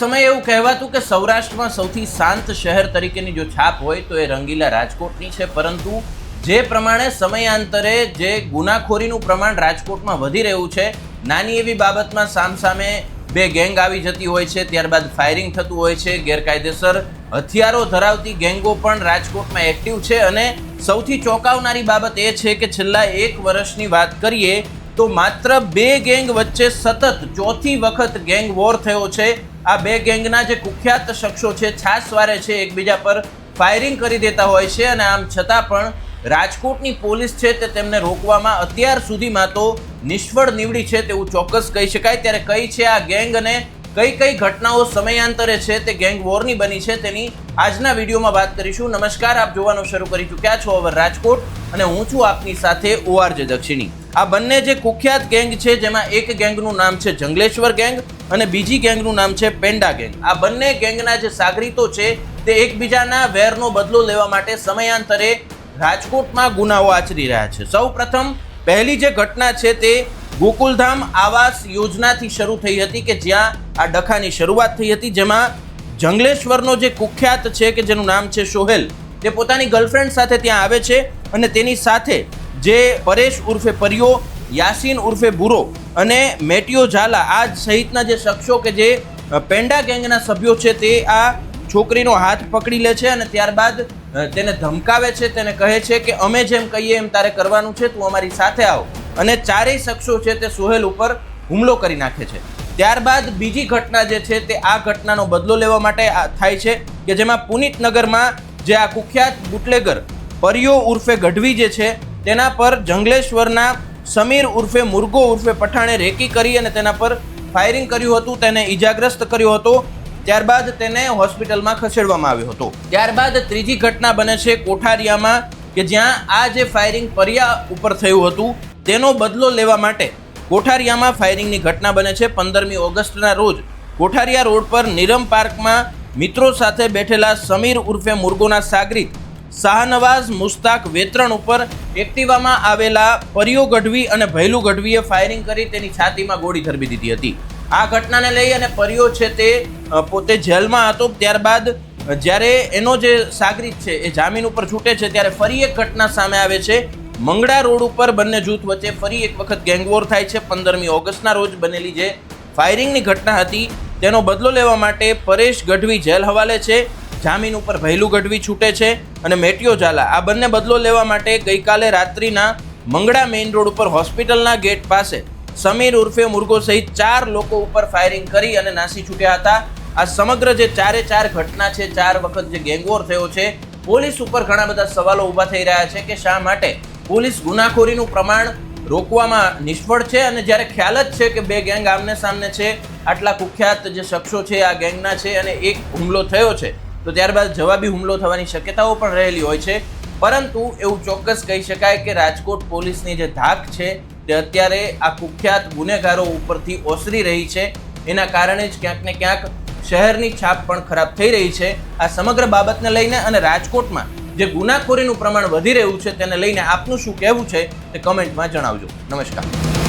સમય એવું કહેવાતું કે સૌરાષ્ટ્રમાં સૌથી શાંત શહેર તરીકેની જો છાપ હોય તો એ રંગીલા રાજકોટની છે. પરંતુ જે પ્રમાણે સમયાંતરે જે ગુનાખોરીનું પ્રમાણ રાજકોટમાં વધી રહ્યું છે, નાની એવી બાબતમાં સામસામે બે ગેંગ આવી જતી હોય છે. ત્યારબાદ ફાયરિંગ થતું હોય છે. ગેરકાયદેસર હથિયારો ધરાવતી ગેંગો પણ રાજકોટમાં એક્ટિવ છે. અને સૌથી ચોંકાવનારી બાબત એ છે કે છેલ્લા એક વર્ષની વાત કરીએ તો માત્ર બે ગેંગ વચ્ચે સતત ચોથી વખત ગેંગ વોર થયો છે. આ બે ગેંગના જે કુખ્યાત શખ્સો છે છાસવારે છે, એકબીજા પર ફાયરિંગ કરી દેતા હોય છે અને આમ છતાં પણ રાજકોટની પોલીસ છે તે તેમને રોકવામાં અત્યાર સુધીમાં તો નિષ્ફળ નીવડી છે તેવું ચોક્કસ કહી શકાય. ત્યારે કઈ છે આ ગેંગ અને કઈ કઈ ઘટનાઓ સમયાંતરે છે તે ગેંગ વોરની બની છે તેની આજના વિડીયોમાં વાત કરીશું. નમસ્કાર, આપ જોવાનું શરૂ કરી ચૂક્યા છો અવર રાજકોટ અને હું છું આપની સાથે ઓઆરજે દક્ષિણી. આ બંને જે કુખ્યાત ગેંગ છે, જેમાં એક ગેંગનું નામ છે જંગલેશ્વર ગેંગ અને બીજી ગેંગનું નામ છે પેન્ડા ગેંગ આ બંને ગેંગના જે સાગરીતો છે, તે એકબીજાના વેરનો બદલો લેવા માટે સમયાંતરે રાજકોટમાં ગુનાઓ આચરી રહ્યા છે. સૌ પ્રથમ પહેલી જે ઘટના છે તે ગોકુલધામ આવાસ યોજનાથી શરૂ થઈ હતી કે જ્યાં આ ડખાની શરૂઆત થઈ હતી, જેમાં જંગલેશ્વરનો જે કુખ્યાત છે કે જેનું નામ છે સોહેલ, તે પોતાની ગર્લફ્રેન્ડ સાથે ત્યાં આવે છે અને તેની સાથે જે પરેશ ઉર્ફે પરિયો, યાસીન ઉર્ફે બુરો અને મેટિયો ઝાલા, આ સહિતના જે શખ્સો કે જે પેન્ડા ગેંગના સભ્યો છે તે આ છોકરીનો હાથ પકડી લે છે અને ત્યારબાદ તેને ધમકાવે છે, તેને કહે છે કે અમે જેમ કહીએ એમ તારે કરવાનું છે, તું અમારી સાથે આવ. અને ચારેય શખ્સો છે તે સોહેલ ઉપર હુમલો કરી નાખે છે. ત્યારબાદ બીજી ઘટના જે છે તે આ ઘટનાનો બદલો લેવા માટે થાય છે કે જેમાં પુનિતનગરમાં જે આ કુખ્યાત બુટલેગર પરિયો ઉર્ફે ગઢવી જે છે તેના પર જંગલેશ્વરના સમીર ઉર્ફે મુર્ગો ઉર્ફે પઠાણે રેકી કરી અને તેના પર ફાયરિંગ કર્યું હતું, તેને ઈજાગ્રસ્ત કર્યો હતો. ત્યારબાદ તેને હોસ્પિટલમાં ખસેડવામાં આવ્યો હતો. ત્યારબાદ ત્રીજી ઘટના બને છે કોઠારિયામાં કે જ્યાં આ જે ફાયરિંગ પરિયા ઉપર થયું હતું તેનો બદલો લેવા માટે કોઠારિયામાં ફાયરિંગની ઘટના બને છે. પંદરમી ઓગસ્ટના રોજ કોઠારિયા રોડ પર નિરમ પાર્કમાં મિત્રો સાથે બેઠેલા સમીર ઉર્ફે મુર્ગોના સાગરીત શાહનવાઝ મુસ્તાક વેતરણ ઉપર એક્ટિવામાં આવેલા પરિયો ગઢવી અને ભૈલું ગઢવીએ ફાયરિંગ કરી તેની છાતીમાં ગોળી ધરબી દીધી હતી. આ ઘટનાને લઈ અને પરિયો છે તે પોતે જેલમાં હતો. ત્યારબાદ જ્યારે એનો જે સાગરીત છે એ જામીન ઉપર છૂટે છે, ત્યારે ફરી એક ઘટના સામે આવે છે. મંગળા રોડ ઉપર બંને જૂથ વચ્ચે ફરી એક વખત ગેંગવોર થાય છે. પંદરમી ઓગસ્ટના રોજ બનેલી જે ફાયરિંગની ઘટના હતી, તેનો બદલો લેવા માટે પરેશ ગઢવી જેલ હવાલે છે. જામીન ઉપર ભૈલું ગઢવી છૂટે છે અને મેટિયો ઝાલા. આ બંને બદલો લેવા માટે ગઈકાલે રાત્રિના મંગળા મેઇન રોડ ઉપર હોસ્પિટલના ગેટ પાસે સમીર ઉર્ફે મુર્ગો સહિત ચાર લોકો ઉપર ફાયરિંગ કરી અને નાસી છૂટ્યા હતા. આ સમગ્ર જે ચારે ચાર ઘટના છે, ચાર વખત જે ગેંગવોર થયો છે, પોલીસ ઉપર ઘણા બધા સવાલો ઊભા થઈ રહ્યા છે કે શા માટે પોલીસ ગુનાખોરીનું પ્રમાણ રોકવામાં નિષ્ફળ છે અને જ્યારે ખ્યાલ જ છે કે બે ગેંગ આમને સામને છે, આટલા કુખ્યાત જે શખ્સો છે, આ ગેંગના છે અને એક હુમલો થયો છે, તો ત્યારબાદ જવાબી હુમલો થવાની શક્યતાઓ પણ રહેલી હોય છે. પરંતુ એવું ચોક્કસ કહી શકાય કે રાજકોટ પોલીસની જે ધાક છે તે અત્યારે આ કુખ્યાત ગુનેગારો ઉપરથી ઓસરી રહી છે. એના કારણે જ ક્યાંક ને ક્યાંક શહેરની છાપ પણ ખરાબ થઈ રહી છે. આ સમગ્ર બાબતને લઈને અને રાજકોટમાં જે ગુનાખોરીનું પ્રમાણ વધી રહ્યું છે તેને લઈને આપનું શું કહેવું છે તે કમેન્ટમાં જણાવજો. નમસ્કાર.